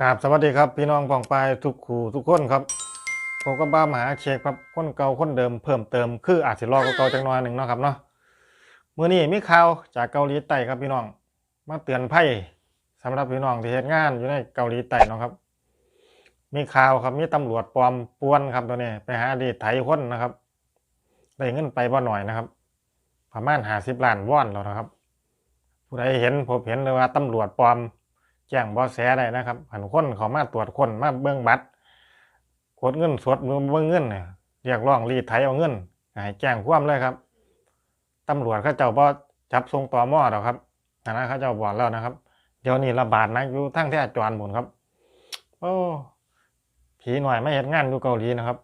กราบสวัสดีครับ พี่น้องปองปายทุกคู่ทุกคนครับผมก็บ้ามหาเชฟครับคนเก่าคนเดิมเพิ่มเติมคืออาจสิรอกเก่าจังน้อยหนึ่งเนาะครับเนาะเมื้อนี้มีข่าวจากเกาหลีใต้ครับพี่น้อง มาเตือนภัยสำหรับพี่น้องที่เฮ็ดงานอยู่ในเกาหลีใต้เนาะครับ มีข่าวครับมีตำรวจปลอมป่วนครับตัวนี้ไปหาดีดไถคนนะครับได้เงินไปบ่หน่อยนะครับ ประมาณ50ล้านวอนแล้วนะครับ ผู้ใดเห็นผมเห็นเลยว่าตำรวจปลอม แจ้งบาะแสได้นะครับหันคนเขามาตรวจคนมาเบิ้องบัตรกดเงินสดเบิ้องเงินเนี่ยเรียกร้องรีดไถเอาเงินให้แจ้งความเลยครับตำรวจเขาเจ้าบ่จับทรงต่อมอหรอกครับนนั้นเขาเจ้าบอกแล้วนะครับ เดี๋ยวนี้ระบาดนักอยู่ทั้งแท่จวนหมุนครับ โอ้ผีหน่อยไม่เห็นงานอยู่เกาหลีนะครับ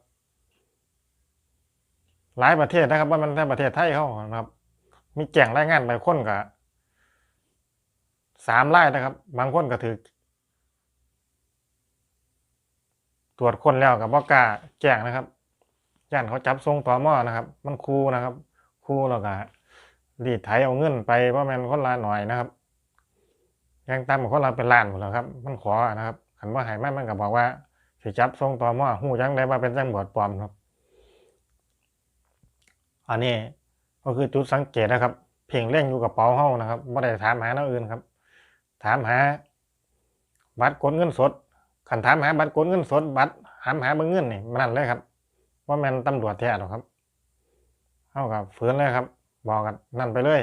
หลายประเทศนะครับว่ามันในประเทศไทยเขานะครับ มีแจ้งรายงานไปคนกับ สามไร่นะครับ บางคนก็ถือตรวจคนแล้วกับบ่กล้าแจ้งนะครับย่านเขาจับทรงต่อหม้อนะครับ มันคูนะครับ คูแล้วก็รีดไถเอาเงินไปว่าะมันคนละหน่อยนะครับยังตามคนละเป็นล้านหมดแล้วครับ มันขอนะครับขันว่าหายไม่มันก็บอกว่าสิจับทรงต่อหม้อหูจังได้ว่าเป็นจังบวดปลอมครับ อันนี้ก็คือจุดสังเกตนะครับ เพียงเล่งอยู่กับเป๋าเฮานะครับไม่ได้ถามหาแนวอื่นครับ ถามหา บัตรกดเงินสดขันถามหาบัตรกดเงินสด บัตรถามหาเบงเงินนี่มันนั่นเลยครับว่าแมนตำรวจแท้หรอกครับเท่ากับฝืนเลยครับ บอกกันนั่นไปเลย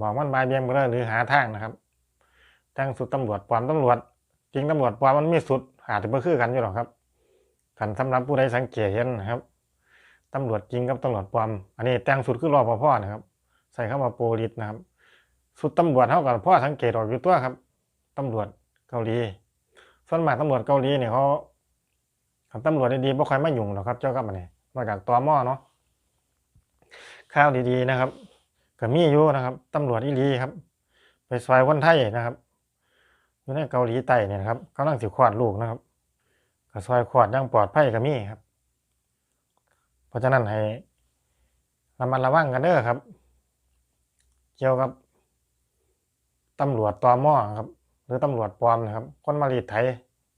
บอกมันบายเบียงไปเลยหรือหาทางนะครับแต่งสุดตำรวจปลอมตำรวจ จริงตำรวจปลอมมันมีสุดอาจจะไม่คือกันอยู่หรอกครับกันสำหรับผู้ใดสังเกตเห็นนะครับตำรวจจริงกับตำรวจปลอม อันนี้แต่งสุดคือรอพอพ่อนะครับ ใส่เข้ามาโปรลิสนะครับ สุดตำรวจเท่ากับพ่อสังเกตออกอยู่ตัวครับตำรวจเกาหลีส่วนมากตำรวจเกาหลีเนี่ยเขาคันตำรวจดีๆไม่ค่อยมายุ่งหรอกครับ เจ้ากับมันนี่นอกจากตอมอเนาะข้าวดีๆนะครับก็มีอยู่นะครับตำรวจอีหลีครับ ไปซอยคนไทยนะครับอยู่ในเกาหลีใต้เนี่ยครับกำลังสิควดลูกนะครับก็ซอยควดอยังปลอดภัยก็มีครับ เพราะฉะนั้นให้ระมัดระวังกันเด้อครับ เกี่ยวกับ ตำรวจตอมอครับ หรือตำรวจปลอมนะครับ คนมารีดไถ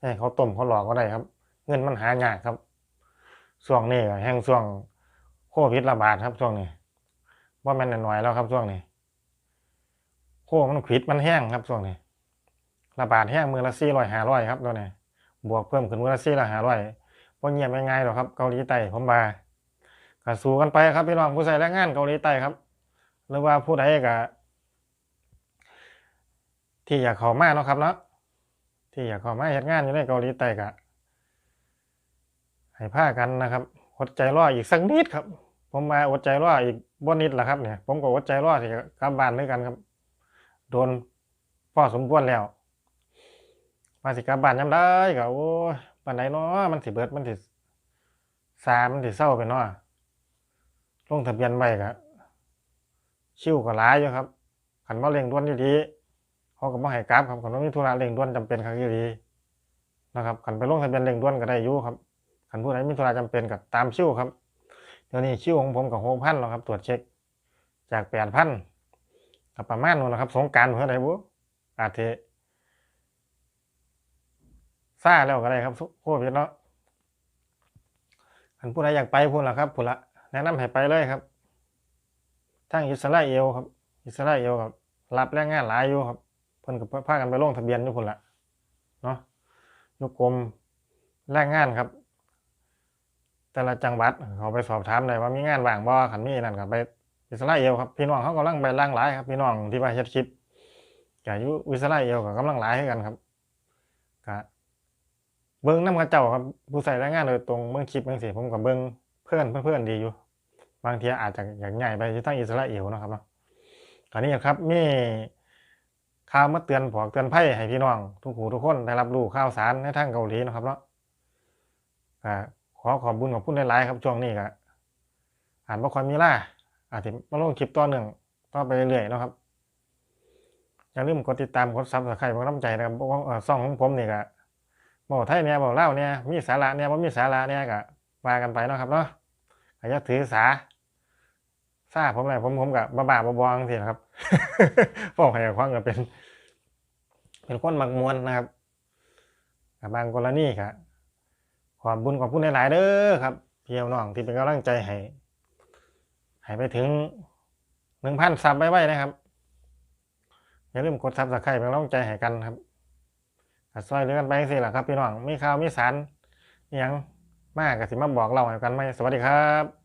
ให้เขาต้มเขาหลอกก็ได้ครับ เงินมันหายากครับช่วงนี้แห่งช่วงโควิดระบาดครับช่วงนี้ว่ามันหน่อยแล้วครับช่วงนี้โคมันขิดมันแห้งครับช่วงนี้ระบาดแห้งมือละสี่ร้อยห้าร้อยครับตัวนี้บวกเพิ่มขึ้นมือละสี่ร้อยห้าร้อยพอเงียบง่ายๆหรอกครับเกาหลีใต้ผมบาก็สู้กันไปครับพี่น้องผู้ใส่แรงงานเกาหลีใต้ครับ หรือว่าผู้ใดก็ ที่อยากเข้ามาเนาะครับเนาะที่อยากเข้ามาเฮ็ดงานอยู่ในเกาหลีใต้ก็ให้พากันนะครับอดใจรออีกสักนิดครับ ผมมาอดใจรออีกบ่นิดละครับเนี่ย ผมก็อดใจรอที่กลับบ้านด้วยกันครับ โดนพ่อสมควรแล้วมาสิกลับบ้านยามได้ก็โอ้ยปานใดเนาะมันสิเบิดมันสิซามันสิเศร้าไปเนาะลงทะเบียนไว้ก็ชิวก็หลายอยู่ครับคันบ่เร่งด่วนดี เขาก็บ่ให้กลับครับคันว่ามีธุระเร่งด่วนจำเป็นครับอีหลีนะครับคันไปลงทะเบียนเร่งด่วนก็ได้อยู่ครับคันผู้ใดมีธุระจำเป็นก็ตามคิวครับเดี๋ยวนี้คิวของผมก็6,000แล้วครับตรวจเช็คจาก8,000ก็ประมาณนั้นแหละครับสงกานต์เพิ่นได้บ่อาจสิซ่าแล้วก็ได้ครับโควิดเนาะคันผู้ใดอยากไปพุ่นล่ะครับพุ่นละแนะนำให้ไปเลยครับทางอิสราเอลครับ อิสราเอลครับรับแรงงานหลายอยู่ครับ พิ่นก็พากันไปลงทะเบียนอยู่พุ่นละเนาะยกกรมแรงงานครับ แต่ละจังหวัดเขาไปสอบถามได้ว่ามีงานว่างบ่คันมีนั่นก็ไปอิสราเอลครับพี่น้องเขากำลังไปล่างหลายครับพี่น้องที่ว่าเฮ็ดคลิปก็อยู่อิสราเอลก็กำลังหลายคือกันครับก็เบิ่งน้ำกับเจ้าครับผู้ใส่แรงงานโดยตรงเบิ่งคลิปจังซี่ผมก็เบิ่งเพื่อนเพื่อนดีอยู่ บางทีอาจจะอยากย้ายไปที่ทางอิสราเอลนะครับตอนนี้ครับมี ข่าวมาเตือนผอกเตือนภัยให้พี่น้อง ทุกหูทุกคนได้รับรู้ข่าวสารในทางเกาหลีนะครับเนาะขอขอบคุญขอบคุณหลายๆครับช่วงนี้ก็อ่านบ่ค่อยมีล่าอาจจะมาลงคลิปต่อหนึ่งต่อไปเรื่อยๆนะครับอย่าลืมกดติดตามกดซับสไครต์เป็นกำลังใจนะครับว่าเอ่อช่องของผมนี่ก็บอกไทยเนี่ยบอกเล่าเนี่ยมีสาระเนี่ยบ่มีสาระเนี่ยก็ว่ากันไปนะครับเนาะอย่าถือสา ทราบผมอะไรผมผมกับบ้าบ้าบอๆจังซี่นะครับพ่อขยายความก็เป็น เป็นคนมักมวนนะครับบางกรณีครับขอบบุญขอบคุณหลาย ๆเด้อครับพี่น้องที่เป็นกำลังใจให้ให้ไปถึงหนึ่งพันซับไว้นะครับอย่าลืมกดซับสไครป์เป็นกำลังใจให้กันครับก็ซอยเหลือกันไปสิล่ะครับพี่น้องมีข่าวมีสารยังมากก็สิมาบอกเราให้กันไหมสวัสดีครับ